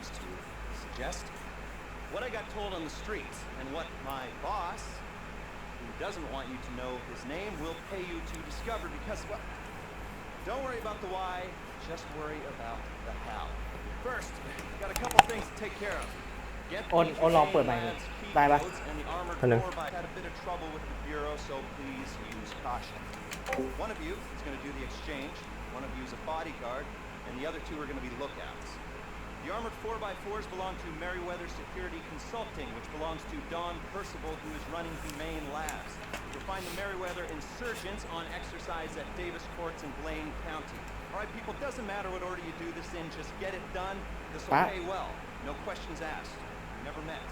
seems to suggest. What I got told on the street, and what my boss, who doesn't want you to know his name, will pay you to discover because, well, don't worry about the why, just worry about the how. First, got a couple things to take care of. Get โอนโอนลองเปิดใหม่ lads, key ได้ปะ codes, and the armored อันหนึ่ง core by had a bit of trouble with the bureau, so please use caution. One of you is going to do the exchange, one of you is a bodyguard, and the other two are going to be lookouts. The armored 4x4s belong to Meriwether Security Consulting, which belongs to Don Percival, who is running Humane Labs. You'll find the Meriwether insurgents on exercise at Davis Courts in Blaine County. All right, people, doesn't matter what order you do this in, just get it done. This will Pa- pay well. No questions asked. Never met.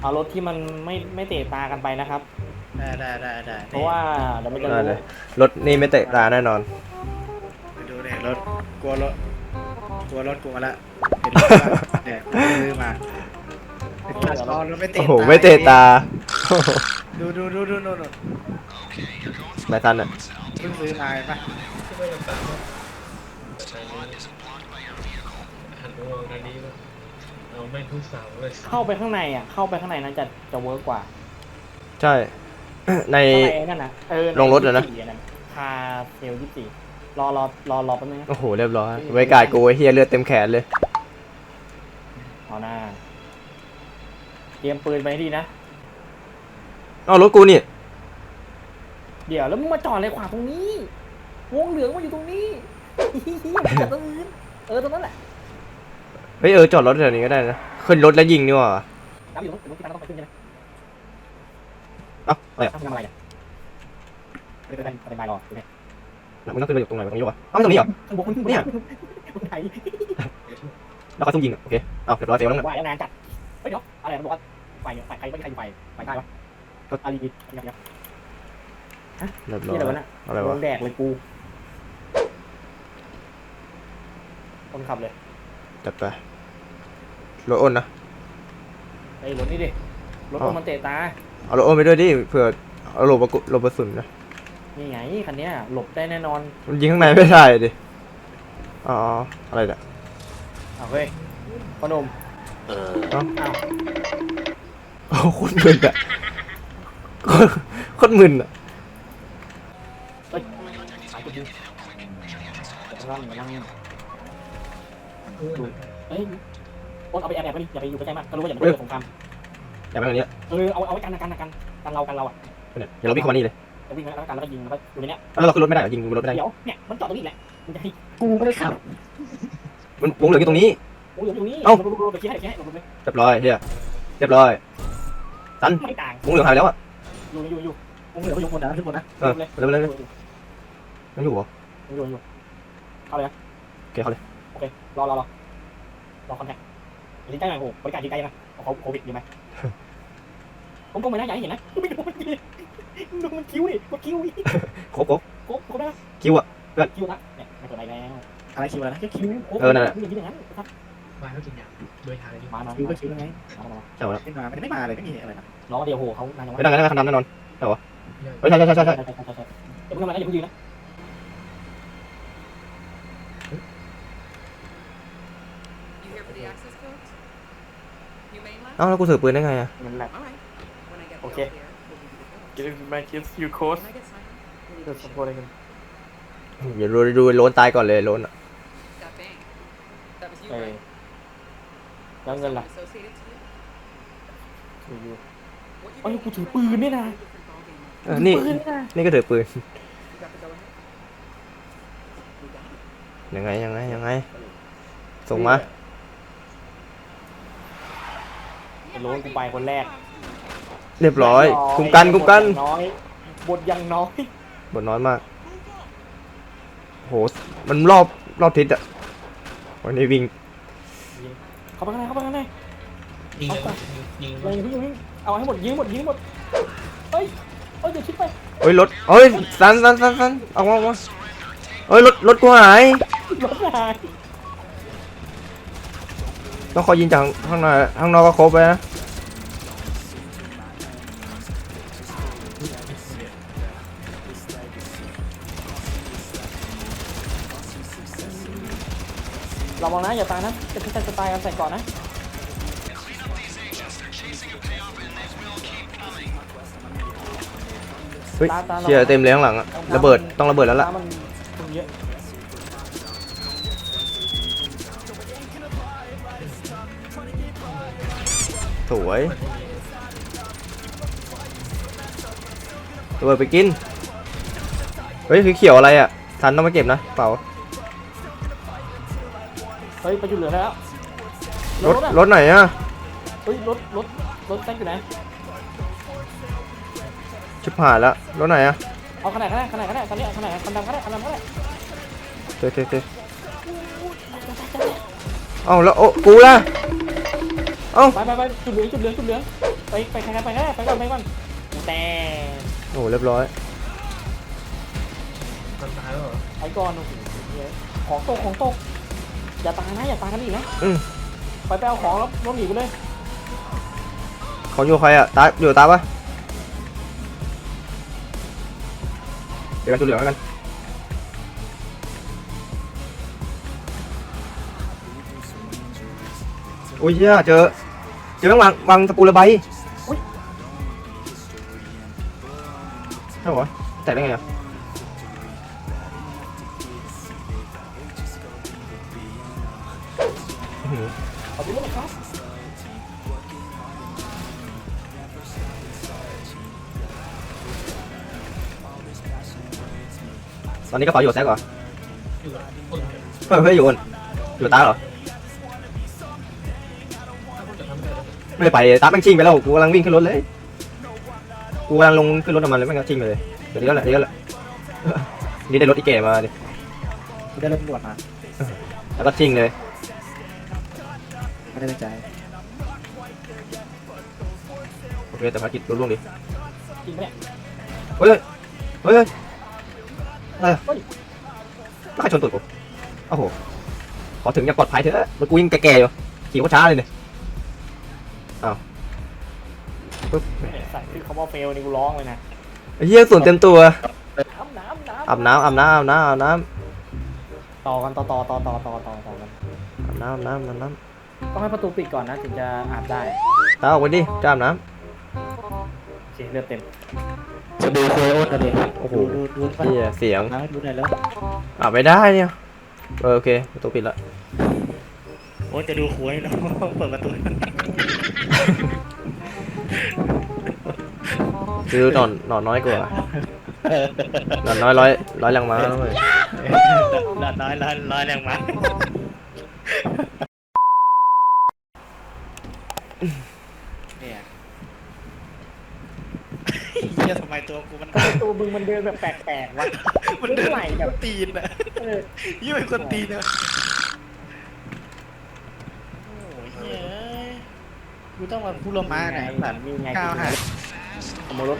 เอารถที่มันไม่ไม่เตะตากันไปนะครับ ได้ได้ได้ได้ เพราะว่าเดี๋ยวมันจะ ได้ รู้ เลยรถนี่ไม่เตะตาแน่นอน ไปดูเนี่ย รถกลัวรถกลัวรถกลัวละเห็นรถป่ะเนี่ยซื้อมาเป็นตัดตอนรถไม่เตะโอ้โห ไม่เตะตาดูดูดูดูดูดูไม่ทันอะเพิ่งซื้อมาเห็นปะที่ไม่ต่างๆหันมองทางนี้ว่าเอาไม่ทุกเสาเลยเข้าไปข้างในอะ เข้าไปข้างในนั้นจะจะเวิร์กกว่าใช่ ในข้างในนั่นนะเออลงรถเหรอนะ24อัคาเซลยี่สี่ รอรอรอรอแป๊บนึงนะโอ้โหเรียบร้อยไว้กาดกูไอ้เฮียเลือดเต็มแขนเลย เอาหน้าเตรียมปืนไปให้ดีนะ เอารถกูนี่ เดี๋ยวแล้วมึงมาจอดอะไรขวางตรงนี้ วงเหลืองมาอยู่ตรงนี้เฮียมึงจอดตรงอื่นเออตรงนั้นแหละเฮ้ยเออจอดรถแถวนี้ก็ได้นะ ขึ้นรถแล้วยิงนี่หว่าน้ำอยู่ตรงนู้นที่น้ำต้องไปขึ้นใช่ไหมเอ้าอะไรอะทำอะไรอะไม่เป็นไรเป็นไรรอโอเค มันต้องขึ้นไปอยู่ตรงไหนวะตรงนี้วะเอ้าไม่ตรงนี้เหรอ ข้างบนเนี่ย คนไทยแล้วก็ซุ่มยิงอะโอเคเอาเรียบร้อยเซลล์แล้วนะว่าแล้วนานจัดเฮ้ยเดี๋ยวอะไรมันบอกว่าไฟไฟใครไม่ใครอยู่ไฟไฟได้ปะก็อารีดีอะไรอย่างเงี้ยเรียบร้อนี่ยอะไรวะน่ะอะไรโดวะนแดกเลยกูคนขับเลยจัดไปรถอ้นนะ ไอ้ยรถนี่ดิรถอ๋อมันเตะตาเอารถอ้นไปด้วยดิเผื่อเอาหลบกระหลบกระสุนนะ นี่ไงคันเนี้ยหลบได้แน่นอน มันยิงข้างในไม่ได้ดิ อ๋อ อะไรเนี่ยเอาเฮ้ยพ่อหนุ่มเอ้าอ้าวโอ้โหโคตรมึนอะโคตรโคตรมึนอะเฮ้ยสายกูยิงร่างร่างดูเฮ้ยโอ๊ตเอาไปแอบแอบไปดิอย่าไปอยู่ใกล้ๆมากก็รู้ว่าอย่าไปเจอสงครามอย่าไปตรงนี้เออเอาเอาไว้กันนะกันนะกันกันเรากันเราอะเนี่ยเดี๋ยวเราวิ่งเข้ามานี่เลย จะวิ่งแล้วกันแล้วก็ยิงแล้วก็อยู่ในเนี้ยแล้วเราขึ้นรถไม่ได้เหรอยิงบนรถไม่ได้เดี๋ยวเนี่ยมันจอดตรงนี้แหละมันจะให้กูไม่ได้ขับมันวงเหลืองอยู่ตรงนี้ โอ้ยอยู่นี่เอ้าดูดูดูเดี๋ยวชี้ให้เดี๋ยวชี้ให้ดูดูดูเรียบร้อยเฮียเรียบร้อย ตันไม่ต่างวงเหลืองหายไปแล้วอะอยู่อยู่อยู่กูเหลือไปยกคนนะทุกคนนะเออเลยเร็วเร็วเร็วยังอยู่เหรออยู่อยู่เข้าเลยนะโอเคเขาเลยโอเครอรอรอรอคอนแทคยิงใกล้หน่อยโอ้โหบริการยิงใกล้ยังไงเขาโควิดดีไหมผมก็ไม่ได้อยากให้เห็นนะไม่ดูมัน ดูมันคิ้วดิมันคิ้วดิครบครบโค้โค้ได้คิวอะคิ้วนะเนี่ยไม่ตัวไหนแล้วอะไรคิวอะไรนะแค่คิวโค้เออนั่นแหละอย่างนี้อย่างนั้นครับมาแล้วกินอย่างโดยทางอะไรมามาคิวก็คิวแล้วไงมามาใช่แล้วไม่มาไม่ได้ไม่มาเลยไม่มีอะไรนะรอเดียวโหเขานานยังไม่ได้งั้นคันดำแน่นอนเนี่ยเฮ้ยใช่ใช่ใช่ใช่ใช่ใช่ใช่ใช่อย่าเพิ่งทำอะไรนะอย่าเพิ่งยืนนะ You here for the access codes? Humane Lab? เอ้าแล้วกูถือปืนได้ไงอะนั่นแหละ All right. When I give you the code. Give my kids you code When I get signed off, we'll leave จะ it ส to ป you. อร์ตอะไรกันอย่าดูดูโลนตายก่อนเลยโลนอะ That bank. That was you, เออ right? แล้วเงินล่ะ Someone associated to you? ถืออยู่ What you เอ้ย doing กูถือ here? ปืนเนี่ยนะ Different ballgame. เออนี่ปืนนะนี่ก็ถือปืน You got the go ahead? We got it. ยังไงยังไงยังไง ส่งมา ไอ้โล้นกูไปคนแรก เรียบร้อยคุ้มกันคุ้มกันบทอย่างน้อยบทยังน้อย บทน้อยมากโหมันรอบรอบทิศอะวันนี้วิ่งเข้าไปข้างในเข้าไปข้างในยิงเลยยิงเลยยิงยิงยิงเอาให้หมดยิงให้หมดยิงให้หมดเฮ้ยเฮ้ยอย่าชิดไปเฮ้ยรถเฮ้ยสันสันสันสันออกมาออกมาเฮ้ยรถรถกูหายรถหายต้องคอยยิงจากข้างในข้างนอกก็ครบไปนะ ระวังนะอย่าตายนะจะจะจะตายกันใส่ก่อนนะเฮ้ยเชี่ยเต็มเลยข้างหลังอะระเบิดต้องระเบิดแล้วล่ะน้ำมันมันเยอะสวยระเบิดไปกิน เฮ้ยคือเขียวอะไรอะทันต้องไปเก็บนะเปล่า เฮ้ยไปจุดเหลือแล้วรถรถไหนอะเฮ้ยรถรถรถแท็กอยู่ไหนชิบหายแล้วรถไหนอะเอาขนาดขนาดขนาดขนาดคันนี้ขนาดขนาดขนาดคันดขนาดโอเคโอเคเอาแล้วโอ้กูละเอาไปไปไปจุดเหลืองจุดเหลืองจุดเหลืองไปไปใครไปใครไปก่อนไปก่อนแต่โอ้เรียบร้อยตายแล้วเหรอไก่อนโอ้โของตกของตก อย่าตายนะอย่าตายกันอีกนะอืม ไปไปเอาของแล้วรถหนีไปเลยของอยู่ใครอะตาอยู่ตาปะเดี๋ยวกันจุดเหลืองแล้วกันโอ้ยเหี้ยเจอเจอแม่งวางวางตะปูระบายใช่เหรอแตกได้ไงอะ ตอนนี้กระเป๋าอยู่กับแซกเหรออยู่กับคนเดียวเฮ้ยเฮ้ยอยู่บนอยู่ตาเหรอ ถ้าพูดจะทำไม่ได้แล้วไม่ได้ไปตาแม่งชิงไปแล้วกูกำลังวิ่งขึ้นรถเลย กูกำลังลงขึ้นรถกับมันเลยแม่งก็ชิงไปเลย เดี๋ยวนี้ก็แหละเดี๋ยวนี้ก็แหละนี่ได้รถอีเก๋มาดิ กูได้รถตำรวจมาแล้วก็ชิงเลย ไม่ได้ตั้งใจโอเคแต่ภารกิจรุ่งดิจริงปะเนี่ยเฮ้ยเฮ้ยเฮ้ย อะไรอะแล้วใครชนตูดกูโอ้โห ขอถึงอย่างปลอดภัยเถอะรถกูยิ่งแก่ๆอยู่ ขี่โคตรช้าเลยเนี่ยอ้าวปึ๊บใส่คือคำว่าเฟลนี่กูร้องเลยนะไอ้เหี้ยส่วนเต็มตัวน้ำน้ำน้ำอาบน้ำอาบน้ำอาบน้ำอาบน้ต่อกันต่อต่อต่อต่อต่อต่อต่อกันำอาบน้ำอาบน้ำอาบน้ต้องให้ประตูปิดก่อนนะถึงจะอาบได้ำตาออกไปดิจะอาบน้โอเคเลือดเต็ม จะดูโคยโอนกันดิำโอ้โหดูดูดูเหี้ยเสียงนะดูหน่อยแล้วอาบไม่ได้เนี่ยเออโอเคประตูปิดละโอ้ยจะดูโคยแล้วเปิดประตูคือหนอนหนอนน้อยกว่าหนอนน้อยร้อยร้อยแรงม้าแล้วเว้ยร้อยร้อยร้อยร้อยแรงมาเนี่ยเฮียทำไม ตัวกูมัน ตัวมึงมันเดินแบบแปลกๆวะมันเดินไหลแบบตีนอะเออยี่เป็นคนตีนอะโอ้ยเฮ้ยกูต้องมาพูดลงมาไหนสัตว์มีไงก้าวหาขโมยรถ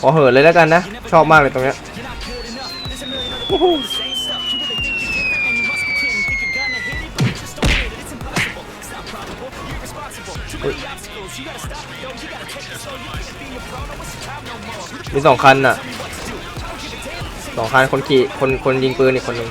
ขอเหินเลยแล้วกันนะ ชอบมากเลยตรงเนี้ย มีสองคันน่ะสองคันคนขี่คนคนยิงปืนอีกคนหนึ่ง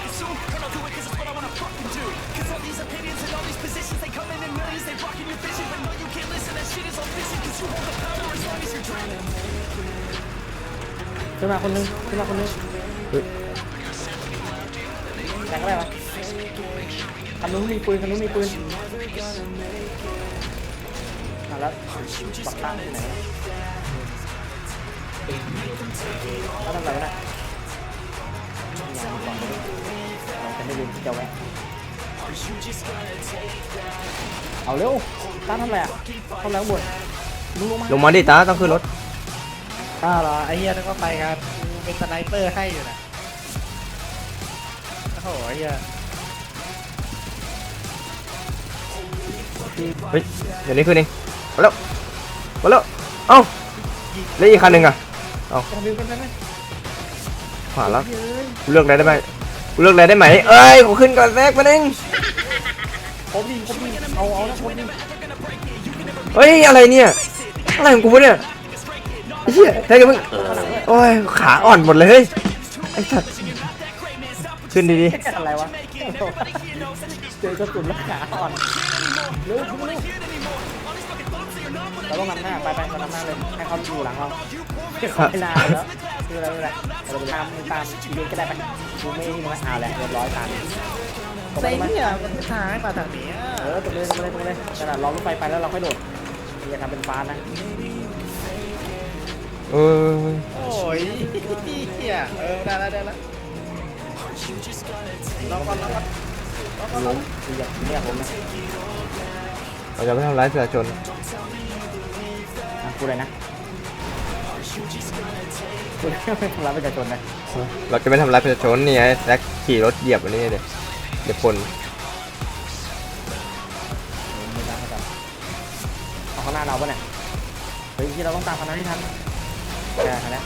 ขึ้นมาคนนึงขึ้นมาคนนึงเฮ้ยแรงก็ได้ปะคันนู้นมีปืนคันนู้นมีปืนอะ แล้วปักตั้งที่ไหนวะแล้วทำอะไรวะเนี่ยงานก่อนเลยเราจะไม่ลืมที่จะแวะเอาเร็วตั้งทำอะไรอะทำอะไรข้างบนลุงลงมาลงมาดิตาต้องขึ้นรถอ้าวเหรอไอ้เหี้ยนึกว่าไปกันกูเป็นสไนเปอร์ให้อยู่นะโอ้โหไอ้เหี้ยเฮ้ยเดี๋ยวนี้ขึ้นเอง มาแล้วมาแล้วเอ้าแล้วอีกคันหนึ่งอะจะดึงกันไหมผ่านแล้วกูเลือกอะไรได้ไหมกูเลือกอะไรได้ไหมเอ้ยกูขึ้นก่อนแรกมาเองครบดิครบดิเอาเอานะครบดิเฮ้ยอะไรเนี่ยอะไรของกูวะเนี่ยไอ้เหี้ยแท้กันมึงโอ้ยขาอ่อนหมดเลยเฮ้ยไอ้สัตว์ขึ้นดีอะไรวะเจอกระสุนแล้วขาอ่อนเร็วเร็ว เร็วเราต้องนำหน้าไปไปเรานำหน้าเลยให้เขาอยู่หลังเราไม่นานแล้วคืออะไรไม่เป็นไรเราไปตามตามอีเวนต์ก็ได้ไปกูไม่นี่นะเอาแหละเรียบร้อยตามเซ็งเนี่ยมันทางให้มาทางนี้เออตรงเลยตรงเลยตรงเลยขนาดรอรถไฟไปแล้วเราค่อยโดดอย่าทำเป็นฟ้านะๆเออโอ้ยเฮียเออได้แล้วได้แล้วรอก่อนรอก่อนรอก่อนล้มอย่าเนี่ยผมนะเราจะไม่ทำร้ายประชาชน พูดอะไรนะพูดไม่ทำร้ายประชาชนนะเราจะไม่ทำร้ายประชาชนนี่ไงแซกขี่รถเหยียบอันนี้เดี๋ยวเดี๋ยวคนไม่ได้ไม่ได้เอาข้างหน้าเราปะเนี่ยเฮ้ยที่เราต้องตามคณะที่ทันแค่คณะ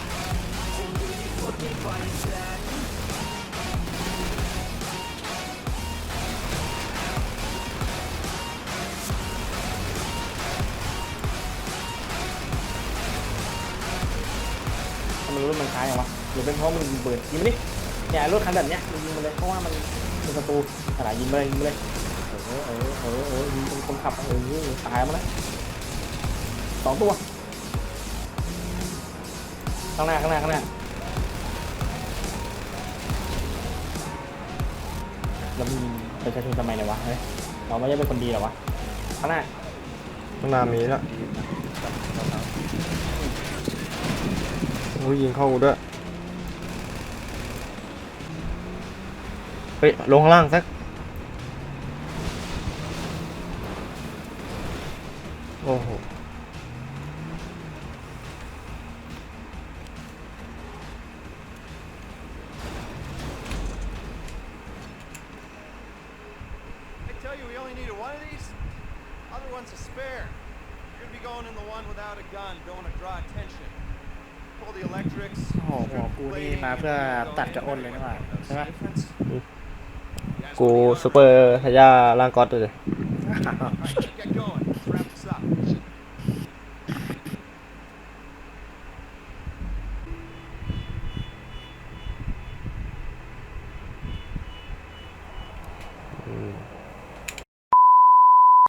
อย่างวะหรือเป็นเพราะมันยิงปืนยิงมาดิเนี่ยรถคันแบบเนี้ยมันยิงมาเลยเพราะว่ามันเป็นศัตรูขนาดยิงมาเลยยิงมาเลยเออเออเออเออยิงคนขับเออตายมาแล้วสองตัวข้างหน้าข้างหน้าข้างหน้าแล้วมีประชาชนทำไมเนี่ยวะเฮ้ยเราไม่ได้เป็นคนดีหรอวะข้างหน้าข้างหน้ามีแล้ว โอ้ยยิงเข้ากูด้วย เฮ้ยลงข้างล่างสัก โอ้โห I tell you, we only needed one of these. Other one's a spare. You're gonna be going in the one without a gun. Don't โอ้โหหัวกูนี่มาเพื่อตัดกับอ้นเลยนี่หว่าใช่ไหม Difference? กูซูเปอร์ทายาล่างก๊อตเลย Get going.